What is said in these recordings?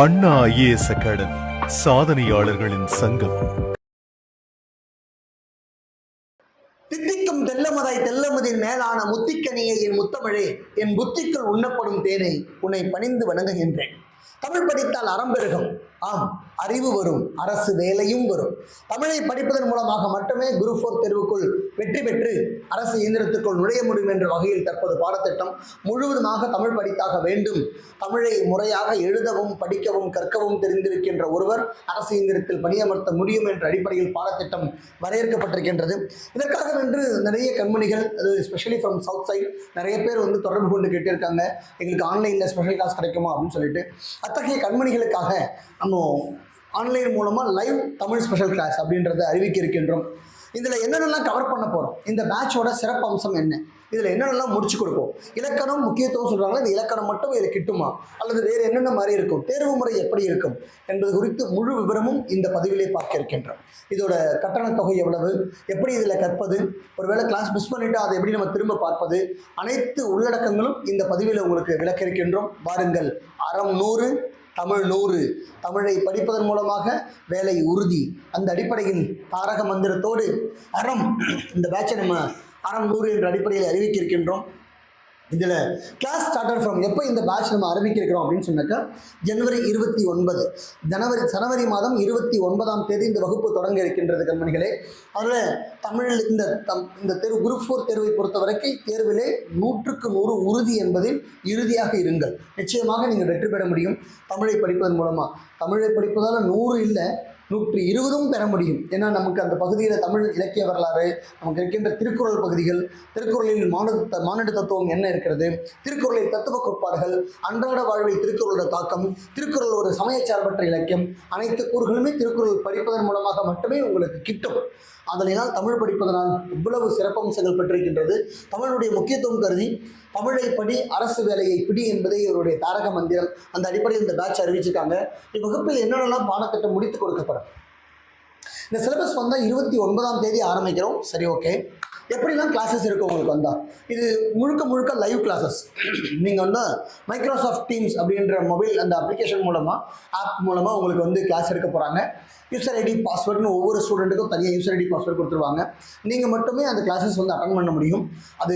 அண்ணா IAS academy சாதனையாளர்களின் சங்கம். தித்திக்கும் தெல்லமதாய் தெல்லமதின் மேலான முத்திக்கனியை என் முத்தமிழே என் புத்திக்குள் உண்ணப்படும் தேனை உன்னை பணிந்து வணங்குகின்றேன். தமிழ் படித்தால் அறம்பெருகும் ஆம் அறிவு வரும் அரசு வேலையும் வரும். தமிழை படிப்பதன் மூலமாக மட்டுமே குரு ஃபோர் தேர்வுக்குள் வெற்றி பெற்று அரசு இயந்திரத்துக்குள் நுழைய முடியும் என்ற வகையில் தற்போது பாடத்திட்டம் முழுவதுமாக தமிழ் படித்தாக வேண்டும். தமிழை முறையாக எழுதவும் படிக்கவும் கற்கவும் தெரிந்திருக்கின்ற ஒருவர் அரசு இயந்திரத்தில் பணியமர்த்த முடியும் என்ற அடிப்படையில் பாடத்திட்டம் வரையறுக்கப்பட்டிருக்கின்றது. இதற்காக வென்று நிறைய கண்மணிகள் அது ஸ்பெஷலி ஃப்ரம் சவுத் சைடு நிறைய பேர் வந்து தொடர்பு கொண்டு கேட்டிருக்காங்க. எங்களுக்கு ஆன்லைனில் ஸ்பெஷல் கிளாஸ் கிடைக்குமா அப்படின்னு சொல்லிட்டு. அத்தகைய கண்மணிகளுக்காக நம்ம ஆன்லைன் மூலமாக லைவ் தமிழ் ஸ்பெஷல் கிளாஸ் அப்படின்றத அறிவிக்க இருக்கின்றோம் இதில் என்னென்னலாம் கவர் பண்ண போகிறோம் இந்த பேட்சோட சிறப்பு அம்சம் என்ன? இதில் என்னென்னலாம் முடிச்சு கொடுப்போம்? இலக்கணம் முக்கியத்துவம் சொல்கிறாங்களா இந்த இலக்கணம் மட்டும் இதில் கிட்டுமா? அல்லது வேறு என்னென்ன மாதிரி இருக்கும்? தேர்வு முறை எப்படி இருக்கும்? என்பது குறித்து முழு விவரமும் இந்த பதிவிலே பார்க்க இருக்கின்றோம் இதோட கட்டணத் தொகை எவ்வளவு? எப்படி இதில் கற்பது? ஒருவேளை கிளாஸ் மிஸ் பண்ணிவிட்டு அதை எப்படி நம்ம திரும்ப பார்ப்பது? அனைத்து உள்ளடக்கங்களும் இந்த பதிவில் உங்களுக்கு விளக்க இருக்கின்றோம் வாருங்கள். அறம் நூறு தமிழ் நூறு. தமிழை படிப்பதன் மூலமாக வேலை உறுதி. அந்த அடிப்படையில் தாரக மந்திரத்தோடு அறம் இந்த பேட்சை நம்ம அறம் நூறு என்ற அடிப்படையில் அறிவிக்க இருக்கின்றோம் இதில் கிளாஸ் ஸ்டார்டர் ஃப்ரம் எப்போ இந்த பேட்ச் நம்ம ஆரம்பிக்கிறோம் அப்படின்னு சொன்னாக்கா ஜனவரி இருபத்தி ஒன்பது. ஜனவரி ஜனவரி மாதம் இருபத்தி ஒன்பதாம் தேதி இந்த வகுப்பு தொடங்க இருக்கின்றது கண்மணிகளே. அதில் தமிழில் இந்த தம் இந்த தேர்வு குரூப் ஃபோர் தேர்வை பொறுத்த வரைக்கும் தேர்விலே நூற்றுக்கு நூறு உறுதி என்பதில் இறுதியாக இருங்கள். நிச்சயமாக நீங்கள் வெற்றி பெற முடியும். தமிழை படிப்பதன் மூலமாக தமிழை படிப்பதால் நூறு இல்லை நூற்றி இருபதும் பெற முடியும். ஏன்னா நமக்கு அந்த பகுதியில் தமிழ் இலக்கிய வரலாறு நமக்கு இருக்கின்ற திருக்குறள் பகுதிகள் திருக்குறளில் மாநில மானிட தத்துவம் என்ன இருக்கிறது திருக்குறளில் தத்துவ கோட்பாடுகள் அன்றாட வாழ்வில் திருக்குறளோட தாக்கம் திருக்குறள் ஒரு சமயச்சார்பற்ற இலக்கியம் அனைத்து கூறுகளுமே திருக்குறள் படிப்பதன் மூலமாக மட்டுமே உங்களுக்கு கிட்டும். அதனால் தமிழ் படிப்பதனால் இவ்வளவு சிறப்பம்சங்கள் பெற்றிருக்கின்றது. தமிழுடைய முக்கியத்துவம் கருதி தமிழை படி அரசு வேலையை பிடி என்பதே இவருடைய தாரக மந்திரம். அந்த அடிப்படையில் இந்த பேட்ச் அறிவிச்சிருக்காங்க. இவ்வகுப்பில் என்னென்னலாம் பாடத்திட்டம் முடித்து கொடுக்கப்படும்? இந்த சிலபஸ் வந்தால் இருபத்தி ஒன்பதாம் தேதி ஆரம்பிக்கிறோம். சரி ஓகே எப்படிலாம் கிளாஸஸ் இருக்கும் உங்களுக்கு வந்தால் இது முழுக்க முழுக்க லைவ் கிளாஸஸ் நீங்கள் வந்து மைக்ரோசாஃப்ட் டீம்ஸ் அப்படின்ற மொபைல் அந்த அப்ளிகேஷன் மூலமாக ஆப் மூலமாக உங்களுக்கு வந்து கிளாஸ் எடுக்க போகிறாங்க யூசர் ஐடி பாஸ்வேர்டுன்னு ஒவ்வொரு ஸ்டூடெண்ட்டுக்கும் தனியாக யூசர் ஐடி பாஸ்வேர்டு கொடுத்துருவாங்க. நீங்கள் மட்டுமே அந்த கிளாஸஸ் வந்து அட்டன் பண்ண முடியும். அது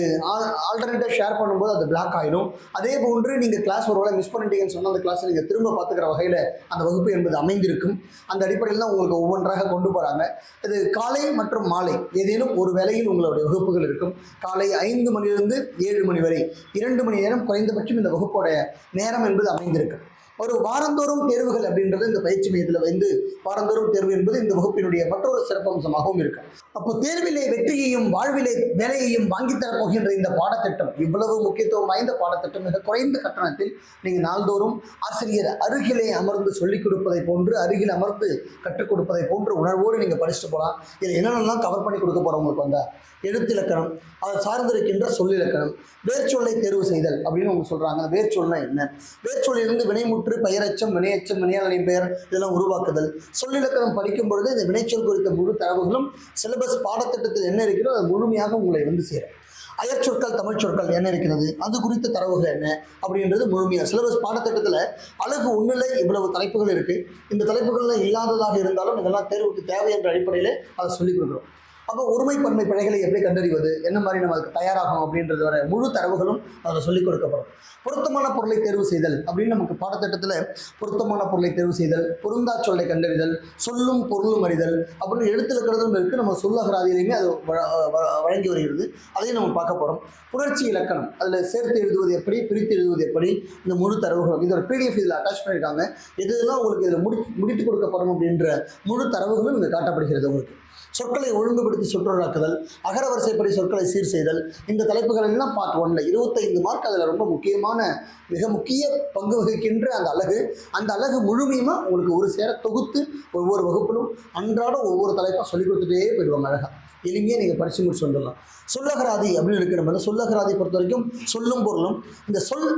ஆல்டர்னேட்டிவ் ஷேர் பண்ணும்போது அது பிளாக் ஆகிடும் அதே போன்று நீங்கள் கிளாஸ் ஒரு வேளை மிஸ் பண்ணிட்டீங்கன்னு சொன்னால் அந்த கிளாஸை நீங்கள் திரும்ப பார்த்துக்கிற வகையில் அந்த வகுப்பு என்பது அமைந்திருக்கும். அந்த அடிப்படையில் தான் உங்களுக்கு ஒவ்வொன்றாக கொண்டு போகிறாங்க இது காலை மற்றும் மாலை ஏதேனும் ஒரு வேளையில் உங்களுடைய வகுப்புகள் இருக்கும். காலை ஐந்து மணிலிருந்து ஏழு மணி வரை இரண்டு மணி நேரம் குறைந்தபட்சம் இந்த வகுப்போடைய நேரம் என்பது அமைந்திருக்கு ஒரு வாரந்தோறும் தேர்வுகள் அப்படின்றது இந்த பயிற்சி மையத்தில் வந்து வாரந்தோறும் தேர்வு என்பது இந்த வகுப்பினுடைய மற்றொரு சிறப்பம்சமாகவும் இருக்கு. அப்போ தேர்விலே வெற்றியையும் வாழ்விலே வேலையையும் வாங்கித்தரப் போகின்ற இந்த பாடத்திட்டம் இவ்வளவு முக்கியத்துவம் வாய்ந்த பாடத்திட்டம். மிக குறைந்த கட்டணத்தில் நீங்கள் நாள்தோறும் ஆசிரியர் அருகிலே அமர்ந்து சொல்லிக் கொடுப்பதை போன்று அருகில் அமர்ந்து கற்றுக் கொடுப்பதை போன்று உணர்வோடு நீங்கள் படிச்சுட்டு போகலாம் இதில் என்னென்னலாம் கவர் பண்ணி கொடுக்க போகிறோம் உங்களுக்கு வந்த எழுத்திலக்கணம் அதை சார்ந்திருக்கின்ற சொல்லிலக்கணம் வேர்ச்சொல்லை தேர்வு செய்தல் அப்படின்னு அவங்க சொல்கிறாங்க வேர்ச்சொல்னா என்ன? வேர்ச்சொல்லிலிருந்து வினைமுற்று பெயரச்சம் வினையச்சம் வினையாளனை பெயர் இதெல்லாம் உருவாக்குதல். சொல்லிலக்கணம் படிக்கும் பொழுது இந்த வினைச்சொல் குறித்த முழு தரவுகளும் சிலபஸ் பாடத்திட்டத்தில் என்ன இருக்கிறதோ அது முழுமையாக உங்களை வந்து சேரும். அயற்சொற்கள் தமிழ் சொற்கள் என்ன இருக்கிறது? அது குறித்த தரவுகள் என்ன? அப்படின்றது முழுமையாக சிலபஸ் பாடத்திட்டத்தில் அழகு ஒன்றில் இவ்வளவு தலைப்புகள் இருக்குது இந்த தலைப்புகள்லாம் இல்லாததாக இருந்தாலும் இதெல்லாம் தேர்வுக்கு தேவை என்ற அடிப்படையில் அதை சொல்லிக் கொடுக்குறோம். அப்போ ஒருமைப்பன்மை பிழைகளை எப்படி கண்டறிவது? என்ன மாதிரி நம்ம அதுக்கு அப்படின்றது வர முழு தரவுகளும் அதில் சொல்லிக் கொடுக்கப்படும். பொருத்தமான பொருளை தேர்வு செய்தல் அப்படின்னு நமக்கு பாடத்திட்டத்தில் பொருத்தமான பொருளை தேர்வு செய்தல் பொருந்தா சொல்லை கண்டறிதல் சொல்லும் பொருளும் அறிதல் அப்படின்னு எழுத்துலக்கிறதும் இருக்குது நம்ம சொல்லகராதியிலையுமே அது வ- வழங்கி வருகிறது. அதையும் நம்ம பார்க்க போகிறோம் புணர்ச்சி இலக்கணம். அதில் சேர்த்து எழுதுவது எப்படி பிரித்து எழுதுவது எப்படி? இந்த முழு தரவுகள் இதோட பிடிஎஃப் இதில் அட்டாச் பண்ணியிருக்காங்க. இதெல்லாம் உங்களுக்கு இதில் முடி முடித்து கொடுக்கப்படும் அப்படின்ற முழு தரவுகளும் இங்கே காட்டப்படுகிறது உங்களுக்கு. சொற்களை ஒழுங்குபடுத்தி சொற்றொடாக்குதல் அகர வரிசைப்படி சொற்களை சீர் செய்தல் இந்த தலைப்புகள் எல்லாம் பார்ட் ஒன்ல இருபத்தைந்து மார்க் அதில் ரொம்ப முக்கியமான மிக முக்கிய பங்கு வகிக்கின்ற அந்த அழகு. அந்த அழகு முழுமையுமா உங்களுக்கு ஒரு சேர தொகுத்து ஒவ்வொரு வகுப்பிலும் அன்றாடம் ஒவ்வொரு தலைப்பாக சொல்லிக் கொடுத்துட்டே போயிடுவாங்க அழகாக எளிமையாக நீங்கள் படித்து முடிச்சு வந்துடலாம். சொல்லகராதி அப்படின்னு இருக்கிற மாதிரி சொல்லகராதி பொறுத்த வரைக்கும் சொல்லும் பொருளும் இந்த சொல்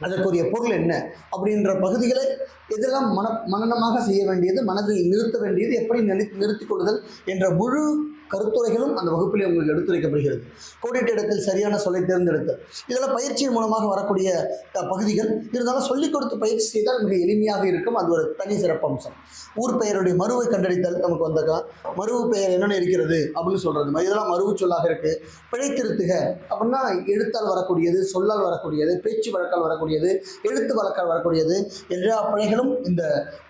அதற்குரிய பொருள் என்ன அப்படின்ற பகுதிகளை எதெல்லாம் மன மனநமாக செய்ய வேண்டியது மனதில் நிறுத்த வேண்டியது எப்படி நிறு நிறுத்திக் கொள்ளுதல் என்ற முழு கருத்துரைகளும் அந்த வகுப்பிலே உங்களுக்கு எடுத்துரைக்கப்படுகிறது. கோடிட்ட இடத்தில் சரியான சொல்லை தேர்ந்தெடுத்தல் இதெல்லாம் பயிற்சியின் மூலமாக வரக்கூடிய பகுதிகள். இருந்தாலும் சொல்லிக் கொடுத்து பயிற்சி செய்தால் மிக எளிமையாக இருக்கும். அது ஒரு தனி சிறப்பம்சம் ஊர் பெயருடைய மருவை கண்டறித்தல் நமக்கு வந்தக்கா மருவு பெயர் என்னென்ன இருக்கிறது அப்படின்னு சொல்கிறது மாதிரி இதெல்லாம் மருவு சொல்லாக இருக்குது பிழைத்திருத்துக அப்படின்னா எழுத்தால் வரக்கூடியது சொல்லால் வரக்கூடியது பேச்சு வழக்கால் வரக்கூடியது எழுத்து வழக்கால் வரக்கூடியது. எல்லா பிழைகளும் இந்த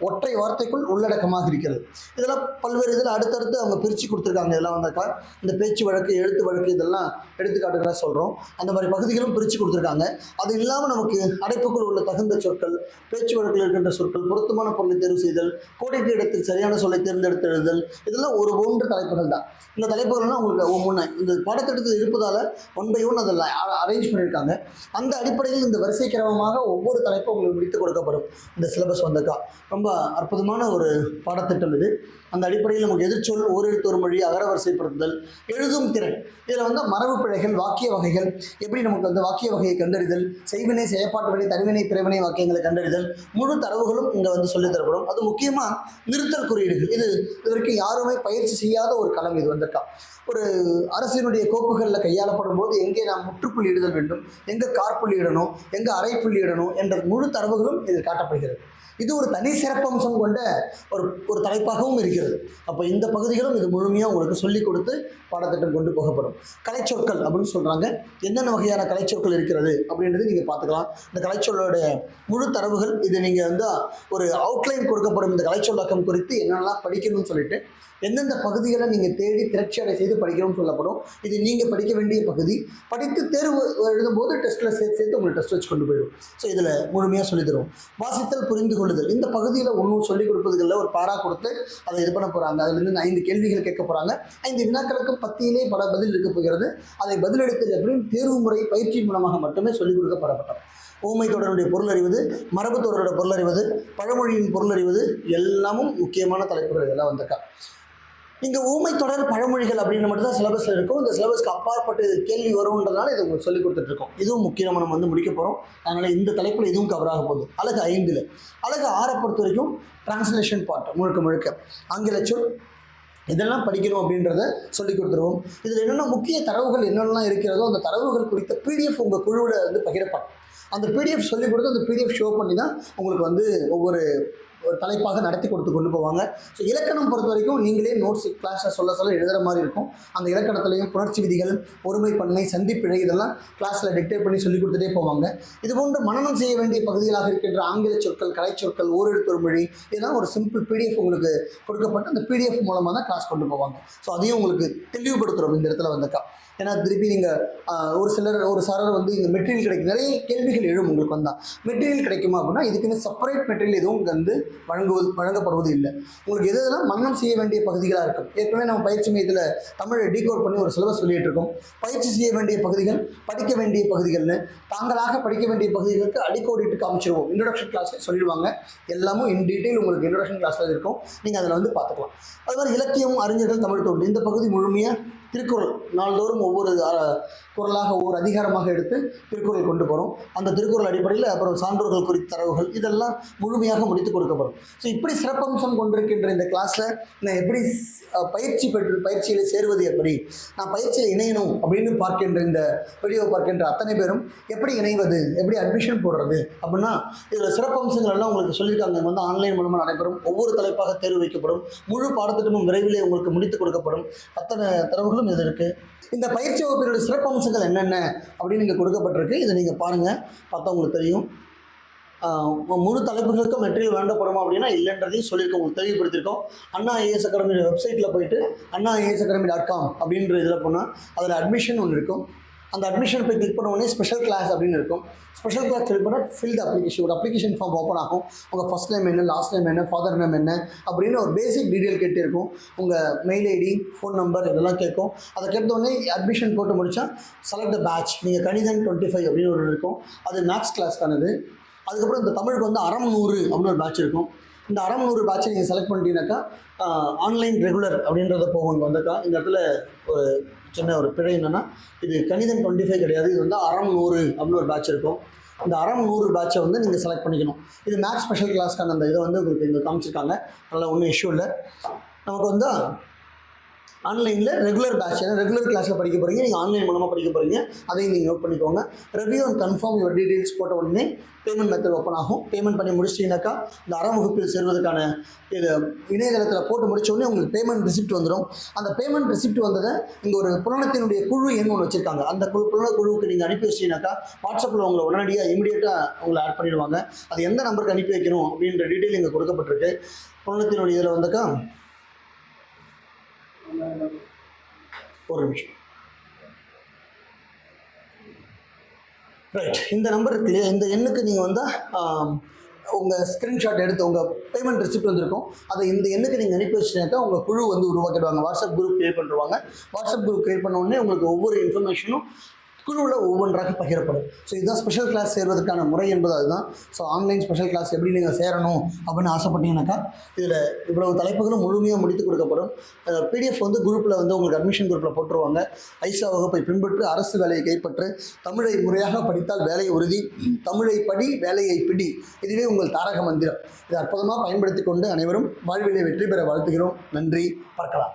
ஒற்றை வார்த்தைக்குள் உள்ளடக்கமாக இருக்கிறது. இதெல்லாம் பல்வேறு இதில் அடுத்தடுத்து அவங்க பிரித்து கொடுத்துருக்காங்க. இதெல்லாம் வந்தாக்கா இந்த பேச்சு வழக்கு எழுத்து வழக்கு இதெல்லாம் எடுத்துக்காட்டுகளாக சொல்கிறோம். அந்த மாதிரி பகுதிகளும் பிரித்து கொடுத்துருக்காங்க. அது இல்லாமல் நமக்கு அடைப்புக்குள் உள்ள தகுந்த சொற்கள் பேச்சு வழக்கில் இருக்கின்ற சொற்கள் பொருத்தமான பொருளை தேர்வு செய்தல் கோடிட்டு இடத்தில் சரியான சொல்லை தேர்ந்தெடுத்து எழுதல் இதெல்லாம் ஒரு ஒன்று தலைப்புகள் தான். இந்த தலைப்புகள்லாம் உங்களுக்கு ஒவ்வொன்று இந்த பாடத்திட்டத்தில் இருப்பதால் ஒன் பை ஒன் அதில் அரேஞ்ச் பண்ணியிருக்காங்க. அந்த அடிப்படையில் இந்த வரிசை கிரமமாக ஒவ்வொரு தலைப்பும் உங்களுக்கு முடித்து கொடுக்கப்படும். இந்த சிலபஸ் வந்தக்கா ரொம்ப அற்புதமான ஒரு பாடத்திட்டம் இது. அந்த அடிப்படையில் நமக்கு எதிர்ச்சொல் ஓரெழுத்து ஒரு மொழி அகரவரிசைப்படுத்துதல் எழுதும் திறன். இதில் வந்து மரபு பிழைகள் வாக்கிய வகைகள் எப்படி நமக்கு வந்து வாக்கிய வகையை கண்டறிதல் செய்வினை செயற்பாட்டு வினை தனிவினை பிறவினை வாக்கியங்களை கண்டறிதல் முழு தரவுகளும் இங்கே வந்து சொல்லித்தரப்படும் அது முக்கியமாக நிறுத்தல் குறியீடுகள். இது இதுவரைக்கும் யாருமே பயிற்சி செய்யாத ஒரு களம் இது வந்திருக்கா. ஒரு அரசினுடைய கோப்புகளில் கையாளப்படும் போது எங்கே நாம் முற்றுப்புள்ளி இடுதல் வேண்டும் எங்கே கார்புள்ளி இடணும் எங்கே அரைப்புள்ளி இடணும் என்ற முழு தரவுகளும் இதில் காட்டப்படுகிறது. இது ஒரு தனி சிறப்பம்சம் கொண்ட ஒரு ஒரு தலைப்பாகவும் இருக்கிறது. அப்போ இந்த பகுதிகளும் இது முழுமையாக உங்களுக்கு சொல்லிக் கொடுத்து பாடத்திட்டம் கொண்டு போகப்படும். கலைச்சொற்கள் அப்படின்னு சொல்கிறாங்க என்னென்ன வகையான கலைச்சொற்கள் இருக்கிறது அப்படின்றது நீங்கள் பார்த்துக்கலாம். இந்த கலைச்சொல்லோடைய முழு தரவுகள் இது நீங்கள் வந்து ஒரு அவுட்லைன் கொடுக்கப்படும். இந்த கலைச்சொல்லாக்கம் குறித்து என்னென்னலாம் படிக்கணும்னு சொல்லிட்டு எந்தெந்த பகுதிகளை நீங்கள் தேடி திரட்சி அடை செய்து படிக்கணும்னு சொல்லப்படும். இது நீங்கள் படிக்க வேண்டிய பகுதி. படித்து தேர்வு எழுதும்போது டெஸ்ட்டில் சேர்த்து சேர்த்து உங்களுக்கு டெஸ்ட் வச்சு கொண்டு போயிடும். ஸோ இதில் முழுமையாக சொல்லித்தரும் வாசித்தல் புரிந்து கொள்ளுதல். இந்த பகுதியில் ஒன்றும் சொல்லிக் கொடுப்பதுகளில் ஒரு பாடா கொடுத்து அதை இது பண்ண போகிறாங்க அதுலேருந்து ஐந்து கேள்விகள் கேட்க போகிறாங்க ஐந்து வினாக்களுக்கு பத்தியிலே பல பதில் இருக்க போகிறது. அதை பதிலளித்தல் அப்படின்னு தேர்வு முறை பயிற்சி மூலமாக மட்டுமே சொல்லிக் கொடுக்கப்படப்பட்டது. ஊமை தொடருடைய பொருள் அறிவது மரபு தொடரோட பொருள் அறிவது பழமொழியின் பொருள் அறிவது எல்லாமும் முக்கியமான தலைப்புகள் இதெல்லாம் வந்திருக்கா. இந்த ஊமை தொடர் பழமொழிகள் அப்படின்னு மட்டும் தான் சிலபஸில் இருக்கும். இந்த சிலபஸ்க்கு அப்பாற்பட்டு இது கேள்வி வரும்ன்றதுனால இதை உங்களுக்கு சொல்லி கொடுத்துட்ருக்கோம். இதுவும் முக்கியமாக நம்ம வந்து முடிக்க போகிறோம் அதனால் இந்த தலைப்பில் இதுவும் கவராக போகுது. அழகு ஐந்தில். அழகு ஆறை பொறுத்த வரைக்கும் டிரான்ஸ்லேஷன் பார்ட் முழுக்க முழுக்க. ஆங்கில சொல் இதெல்லாம் படிக்கணும் அப்படின்றத சொல்லி கொடுத்துருவோம். இதில் என்னென்ன முக்கிய தரவுகள் என்னென்னலாம் இருக்கிறதோ அந்த தரவுகள் குறித்த பிடிஎஃப் உங்கள் குழுவில் வந்து பகிரப்படும் அந்த பிடிஎஃப் சொல்லி கொடுத்து அந்த பிடிஎஃப் ஷோ பண்ணி தான் உங்களுக்கு வந்து ஒவ்வொரு ஒரு தலைப்பாக நடத்தி கொடுத்து கொண்டு போவாங்க. ஸோ இலக்கணம் பொறுத்த வரைக்கும் நீங்களே நோட்ஸ் கிளாஸில் சொல்ல சொல்ல எழுதுகிற மாதிரி இருக்கும். அந்த இலக்கணத்துலையும் புணர்ச்சி விதிகள் ஒருமை பண்ணை சந்திப்பிழை இதெல்லாம் கிளாஸில் டிக்டேட் பண்ணி சொல்லி கொடுத்துட்டே போவாங்க. இது போன்று மனனம் செய்ய வேண்டிய பகுதிகளாக இருக்கின்ற ஆங்கில சொற்கள் கலைச்சொற்கள் ஓரெழுத்தொரு மொழி இதெல்லாம் ஒரு சிம்பிள் பிடிஎஃப் உங்களுக்கு கொடுக்கப்பட்டு அந்த பிடிஎஃப் மூலமாக தான் கிளாஸ் கொண்டு போவாங்க. ஸோ அதையும் உங்களுக்கு தெளிவுபடுத்துகிறோம் இந்த இடத்துல வந்துக்கா ஏன்னா திருப்பி நீங்கள் ஒரு சிலர் ஒரு சாரர் வந்து இந்த மெட்டீரியல் கிடைக்கும் நிறைய கேள்விகள் எழும் உங்களுக்கு வந்தால் மெட்டீரியல் கிடைக்குமா அப்படின்னா இதுக்குன்னு செப்பரேட் மெட்டீரியல் எதுவும் இங்கே வந்து வழங்குவது வழங்கப்படுவது இல்லை. உங்களுக்கு எது எதெல்லாம் மன்னம் செய்ய வேண்டிய பகுதிகளாக இருக்கும். ஏற்கனவே நம்ம பயிற்சி மையத்தில் தமிழை டீகோட் பண்ணி ஒரு சிலபஸ் வெளியிட்டிருக்கோம். பயிற்சி செய்ய வேண்டிய பகுதிகள் படிக்க வேண்டிய பகுதிகள்னு தாங்களாக படிக்க வேண்டிய பகுதிகளுக்கு அடிக்கோடிட்டு காமிச்சிருவோம். இன்ட்ரடக்ஷன் கிளாஸில் சொல்லிடுவாங்க. எல்லாமும் இன் டீட்டெயில் உங்களுக்கு இன்ட்ரடக்ஷன் கிளாஸில் இருக்கும். நீங்கள் அதில் வந்து பார்த்துக்கலாம். அது மாதிரி இலக்கியம் அறிஞர்கள் தமிழ் தோன்று இந்த பகுதி முழுமையாக திருக்குறள் நாள்தோறும் ஒவ்வொரு குரலாக ஒவ்வொரு அதிகாரமாக எடுத்து திருக்குறள் கொண்டு போகிறோம் அந்த திருக்குறள் அடிப்படையில் அப்புறம் சான்றோர்கள் குறித்த தரவுகள் இதெல்லாம் முழுமையாக முடித்து கொடுக்கப்படும். ஸோ இப்படி சிறப்பம்சம் கொண்டிருக்கின்ற இந்த கிளாஸில் நான் எப்படி பயிற்சி பெற்று பயிற்சியில் சேருவது எப்படி? நான் பயிற்சியில் இணையணும் அப்படின்னு பார்க்கின்ற இந்த வீடியோ பார்க்கின்ற அத்தனை பேரும் எப்படி இணைவது? எப்படி அட்மிஷன் போடுறது? அப்படின்னா இதில் சிறப்பம்சங்கள் எல்லாம் உங்களுக்கு சொல்லியிருக்காங்க. வந்து ஆன்லைன் மூலமாக நடைபெறும். ஒவ்வொரு தலைப்பாக தேர்வு வைக்கப்படும். முழு பாடத்திட்டமும் விரைவிலே உங்களுக்கு முடித்து கொடுக்கப்படும். அத்தனை தரவுகளும் இதில் இருக்குது இந்த பயிற்சி வகுப்பினுடைய சிறப்பம்சங்கள் என்னென்ன அப்படின்னு இங்கே கொடுக்கப்பட்டிருக்கு. இதை நீங்கள் பாருங்கள் பார்த்தா உங்களுக்கு தெரியும். முழு தலைப்புகளுக்கும் மெட்டீரியல் வேண்டப்படுமா அப்படின்னா இல்லைன்றதையும் சொல்லியிருக்கோம். உங்களுக்கு தெளிவுபடுத்தியிருக்கோம் அண்ணா ஐஏஎஸ் அகாடமியோட வெப்சைட்டில் போயிட்டு Anna IAS academy dot com அப்படின்ற இதில் போனால் அதில் அட்மிஷன் ஒன்று இருக்கும். அந்த அட்மிஷன் போய் கிளிக் பண்ண உடனே ஸ்பெஷல் கிளாஸ் அப்படின்னு இருக்கும். ஸ்பெஷல் கிளாஸ் கிளிக் பண்ணால் ஃபில் த அப்ளிகேஷன் ஒரு அப்ளிகேஷன் ஃபார்ம் ஓப்பன் ஆகும். உங்கள் ஃபஸ்ட் நேம் என்ன லாஸ்ட் நேம் என்ன ஃபாதர் நேம் என்ன அப்படின்னு ஒரு பேசிக் டீட்டெயில் கேட்டு இருக்கும். உங்கள் மெயில் ஐடி ஃபோன் நம்பர் இதெல்லாம் கேட்கும். அதை கேட்ட அட்மிஷன் போட்டு முடித்தா செலக்ட் த பேட்ச் நீங்கள் கணிதன் டுவெண்ட்டி ஃபைவ் அப்படின்னு ஒரு இருக்கும். அது மேக்ஸ் கிளாஸ்க்கானது அதுக்கப்புறம் இந்த தமிழுக்கு வந்து அறம் நூறு அப்படின்னு ஒரு பேட்ச் இருக்கும். இந்த அறம் நூறு பேட்சை நீங்கள் செலக்ட் பண்ணிட்டீங்கன்னாக்கா ஆன்லைன் ரெகுலர் அப்படின்றத போகணும் வந்தாக்கா இந்த இடத்துல ஒரு சின்ன ஒரு பிழை என்னென்னா இது கணிதம் டுவெண்ட்டி ஃபைவ் கிடையாது. இது வந்து அறம் நூறு அப்படின்னு ஒரு பேட்ச் இருக்கும். இந்த அறம் நூறு பேட்சை வந்து நீங்கள் செலக்ட் பண்ணிக்கணும். இது மேக்ஸ் ஸ்பெஷல் கிளாஸ்க்கான அந்த இதை வந்து உங்களுக்கு இங்கே காமிச்சிருக்காங்க. அதனால் ஒன்றும் இஷ்யூ இல்லை. நமக்கு வந்து ஆன்லைனில் ரெகுலர் பேட்ச் ஏன்னா ரெகுலர் கிளாஸில் படிக்க போகிறீங்க நீங்கள் ஆன்லைன் மூலமாக படிக்க போகிறீங்க அதையும் நீங்கள் நோட் பண்ணிக்கோங்க. Review and confirm your details போட்ட உடனே பேமெண்ட் மெத்தட் ஓப்பன் ஆகும். பேமெண்ட் பண்ணி முடிச்சிட்டீங்கன்னாக்கா இந்த அறவகுப்பில் சேர்வதற்கான இது இணையதளத்தில் போட்டு முடிச்ச உடனே உங்களுக்கு பேமெண்ட் ரிசிப்ட் வந்துடும் அந்த பேமெண்ட் ரிசிப்ட் வந்ததை இங்கே ஒரு புலனத்தினுடைய குழு எண் ஒன்று வச்சுருக்காங்க. அந்த குழு புலன குழுவுக்கு நீங்கள் அனுப்பி வச்சிட்டீங்கன்னாக்கா வாட்ஸ்அப்பில் உங்களை உடனடியாக இமீடியட்டாக உங்களை ஆட் பண்ணிடுவாங்க. அது எந்த நம்பருக்கு அனுப்பி வைக்கணும் அப்படின்ற டீட்டெயில் இங்கே கொடுக்கப்பட்டிருக்கு. புலனத்தினுடைய இதில் வந்தாக்கா ஒரு நிமிஷம். ரைட் இந்த நம்பருக்கு இந்த எண்ணுக்கு நீங்கள் வந்தால் உங்கள் ஸ்க்ரீன்ஷாட் எடுத்து உங்கள் பேமெண்ட் ரிசிப்ட் வந்திருக்கும். அதை இந்த எண்ணுக்கு நீங்கள் அனுப்பி வச்சுனாக்கா உங்கள் குழு வந்து உருவாக்கிடுவாங்க. வாட்ஸ்அப் குரூப் க்ரியேட் பண்ணுவாங்க வாட்ஸ்அப் குரூப் க்ரியேட் பண்ண உடனே உங்களுக்கு ஒவ்வொரு இன்ஃபர்மேஷனும் குழுவில் ஒவ்வொன்றாக பகிரப்படும். ஸோ இதுதான் ஸ்பெஷல் கிளாஸ் சேர்வதற்கான முறை என்பது அதுதான். ஸோ ஆன்லைன் ஸ்பெஷல் கிளாஸ் எப்படி நீங்கள் சேரணும் அப்படின்னு ஆசைப்பட்டீங்கன்னாக்கா இதில் இவ்வளவு தலைப்புகளும் முழுமையாக முடித்து கொடுக்கப்படும். பிடிஎஃப் வந்து குரூப்பில் வந்து உங்களுக்கு அட்மிஷன் குரூப்பில் போட்டுருவாங்க. ஐசா வகுப்பை பின்பற்று அரசு வேலையை கைப்பற்று தமிழை முறையாக படித்தால் வேலையை உறுதி தமிழை படி வேலையை பிடி. இதுவே உங்கள் தாரக மந்திரம். இதை அற்புதமாக பயன்படுத்தி கொண்டு அனைவரும் வாழ்விலை வெற்றி பெற வாழ்த்துகிறோம். நன்றி. பார்க்கலாம்.